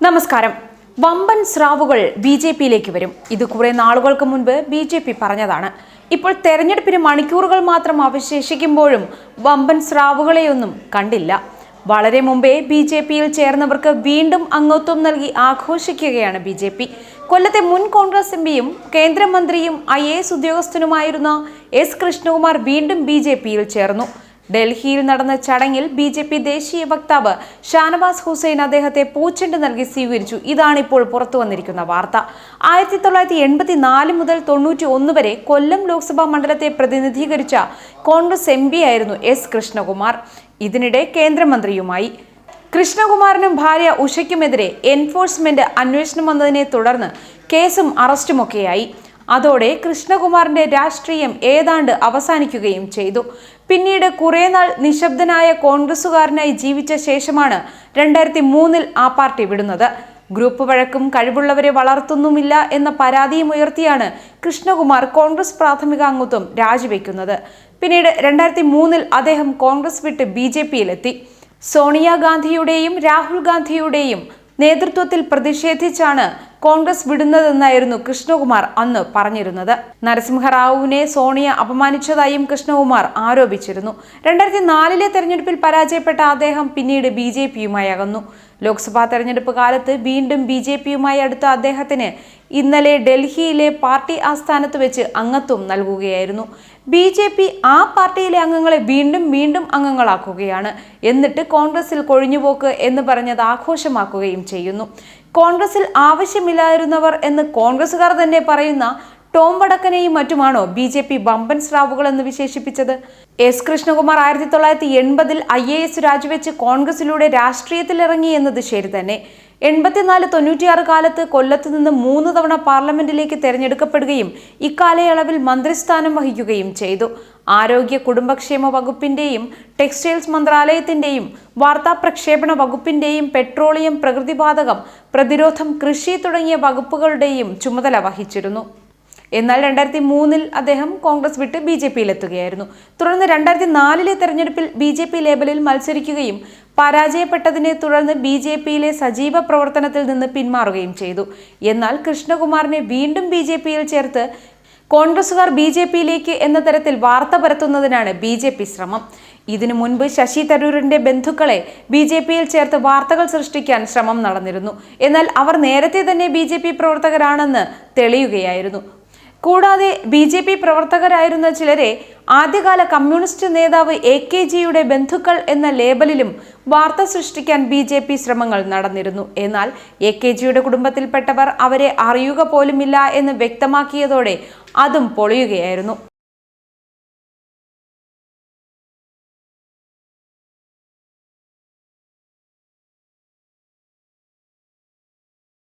നമസ്കാരം. വമ്പൻ സ്രാവുകൾ B J പിയിലേക്ക് വരും. ഇത് കുറെ നാളുകൾക്ക് മുൻപ് ബി ജെ പി പറഞ്ഞതാണ്. ഇപ്പോൾ തെരഞ്ഞെടുപ്പിന് മണിക്കൂറുകൾ മാത്രം അവശേഷിക്കുമ്പോഴും വമ്പൻ സ്രാവുകളെയൊന്നും കണ്ടില്ല. വളരെ മുമ്പേ ബി ജെ പിയിൽ ചേർന്നവർക്ക് വീണ്ടും അംഗത്വം നൽകി ആഘോഷിക്കുകയാണ് ബി ജെ പി. കൊല്ലത്തെ മുൻ കോൺഗ്രസ് എം പിയും കേന്ദ്രമന്ത്രിയും ഐ എ എസ് ഉദ്യോഗസ്ഥനുമായിരുന്ന എസ് കൃഷ്ണകുമാർ വീണ്ടും ബി ജെ പിയിൽ ചേർന്നു. ഡൽഹിയിൽ നടന്ന ചടങ്ങിൽ ബി ജെ പി ദേശീയ വക്താവ് ഷാനവാസ് ഹുസൈൻ അദ്ദേഹത്തെ പൂച്ചെണ്ട് നൽകി സ്വീകരിച്ചു. ഇതാണ് ഇപ്പോൾ പുറത്തു വന്നിരിക്കുന്ന വാർത്ത. ആയിരത്തി തൊള്ളായിരത്തി എൺപത്തി നാല് മുതൽ തൊണ്ണൂറ്റി ഒന്ന് വരെ കൊല്ലം ലോക്സഭാ മണ്ഡലത്തെ പ്രതിനിധീകരിച്ച കോൺഗ്രസ് എം ആയിരുന്നു എസ് കൃഷ്ണകുമാർ. ഇതിനിടെ കേന്ദ്രമന്ത്രിയുമായി. കൃഷ്ണകുമാറിനും ഭാര്യ ഉഷയ്ക്കുമെതിരെ എൻഫോഴ്സ്മെന്റ് അന്വേഷണം വന്നതിനെ തുടർന്ന് കേസും അറസ്റ്റുമൊക്കെയായി. അതോടെ കൃഷ്ണകുമാറിന്റെ രാഷ്ട്രീയം ഏതാണ്ട് അവസാനിക്കുകയും ചെയ്തു. പിന്നീട് കുറേ നാൾ നിശബ്ദനായ കോൺഗ്രസുകാരനായി ജീവിച്ച ശേഷമാണ് രണ്ടായിരത്തി മൂന്നിൽ ആ പാർട്ടി വിടുന്നത്. ഗ്രൂപ്പ് വഴക്കും കഴിവുള്ളവരെ വളർത്തുന്നുമില്ല എന്ന പരാതിയും ഉയർത്തിയാണ് കൃഷ്ണകുമാർ കോൺഗ്രസ് പ്രാഥമിക അംഗത്വം രാജിവെക്കുന്നത്. പിന്നീട് രണ്ടായിരത്തി മൂന്നിൽ അദ്ദേഹം കോൺഗ്രസ് വിട്ട് ബി ജെ പിയിലെത്തി. സോണിയാഗാന്ധിയുടെയും രാഹുൽ ഗാന്ധിയുടെയും നേതൃത്വത്തിൽ പ്രതിഷേധിച്ചാണ് കോൺഗ്രസ് വിടുന്നതെന്നായിരുന്നു കൃഷ്ണകുമാർ അന്ന് പറഞ്ഞിരുന്നത്. നരസിംഹറാവുവിനെ സോണിയ അപമാനിച്ചതായും കൃഷ്ണകുമാർ ആരോപിച്ചിരുന്നു. രണ്ടായിരത്തി നാലിലെ തെരഞ്ഞെടുപ്പിൽ പരാജയപ്പെട്ട അദ്ദേഹം പിന്നീട് ബി ജെ പിയുമായി അകന്നു ലോക്സഭാ തെരഞ്ഞെടുപ്പ് കാലത്ത് വീണ്ടും ബി ജെ പിയുമായി അടുത്ത അദ്ദേഹത്തിന് ഇന്നലെ ഡൽഹിയിലെ പാർട്ടി ആസ്ഥാനത്ത് വെച്ച് അംഗത്വം നൽകുകയായിരുന്നു. ബി ജെ പി ആ പാർട്ടിയിലെ അംഗങ്ങളെ വീണ്ടും വീണ്ടും അംഗങ്ങളാക്കുകയാണ്. എന്നിട്ട് കോൺഗ്രസിൽ കൊഴിഞ്ഞുപോക്ക് എന്ന് പറഞ്ഞത് ആഘോഷമാക്കുകയും ചെയ്യുന്നു. കോൺഗ്രസിൽ ആവശ്യമില്ലായിരുന്നവർ എന്ന് കോൺഗ്രസുകാർ തന്നെ പറയുന്ന ടോം വടക്കനെയും മറ്റുമാണോ ബി ജെ പി ബമ്പൻ സ്രാവുകൾ എന്ന് വിശേഷിപ്പിച്ചത്? എസ് കൃഷ്ണകുമാർ ആയിരത്തി തൊള്ളായിരത്തി എൺപതിൽ ഐ എ എസ് രാജിവെച്ച് കോൺഗ്രസിലൂടെ രാഷ്ട്രീയത്തിലിറങ്ങി എന്നത് ശരി തന്നെ. എൺപത്തിനാല് തൊണ്ണൂറ്റിയാറ് കാലത്ത് കൊല്ലത്ത് നിന്ന് മൂന്ന് തവണ പാർലമെന്റിലേക്ക് തെരഞ്ഞെടുക്കപ്പെടുകയും ഇക്കാലയളവിൽ മന്ത്രിസ്ഥാനം വഹിക്കുകയും ചെയ്തു. ആരോഗ്യ കുടുംബക്ഷേമ വകുപ്പിന്റെയും ടെക്സ്റ്റൈൽസ് മന്ത്രാലയത്തിന്റെയും വാർത്താ പ്രക്ഷേപണ വകുപ്പിന്റെയും പെട്രോളിയം പ്രകൃതിവാതകം പ്രതിരോധം കൃഷി തുടങ്ങിയ വകുപ്പുകളുടെയും ചുമതല വഹിച്ചിരുന്നു. എന്നാൽ രണ്ടായിരത്തി മൂന്നിൽ അദ്ദേഹം കോൺഗ്രസ് വിട്ട് ബി ജെ പിയിലെത്തുകയായിരുന്നു. തുടർന്ന് രണ്ടായിരത്തി നാലിലെ തെരഞ്ഞെടുപ്പിൽ ബി ജെ പി ലേബലിൽ മത്സരിക്കുകയും പരാജയപ്പെട്ടതിനെ തുടർന്ന് ബി ജെ പിയിലെ സജീവ പ്രവർത്തനത്തിൽ നിന്ന് പിന്മാറുകയും ചെയ്തു. എന്നാൽ കൃഷ്ണകുമാറിനെ വീണ്ടും ബി ജെ പിയിൽ ചേർത്ത് കോൺഗ്രസുകാർ ബി ജെ പിയിലേക്ക് എന്ന തരത്തിൽ വാർത്ത പരത്തുന്നതിനാണ് ബി ജെ പി ശ്രമം. ഇതിനു മുൻപ് ശശി തരൂരിന്റെ ബന്ധുക്കളെ ബി ജെ പിയിൽ ചേർത്ത് വാർത്തകൾ സൃഷ്ടിക്കാൻ ശ്രമം നടന്നിരുന്നു. എന്നാൽ അവർ നേരത്തെ തന്നെ ബി ജെ പി പ്രവർത്തകരാണെന്ന് തെളിയുകയായിരുന്നു. കൂടാതെ ബി ജെ പി പ്രവർത്തകരായിരുന്ന ചിലരെ ആദ്യകാല കമ്മ്യൂണിസ്റ്റ് നേതാവ് എ കെ ജിയുടെ ബന്ധുക്കൾ എന്ന ലേബലിലും വാർത്ത സൃഷ്ടിക്കാൻ ബി ജെ പി ശ്രമങ്ങൾ നടന്നിരുന്നു. എന്നാൽ എ കെ ജിയുടെ കുടുംബത്തിൽപ്പെട്ടവർ അവരെ അറിയുക പോലുമില്ല എന്ന് വ്യക്തമാക്കിയതോടെ അതും പൊളിയുകയായിരുന്നു.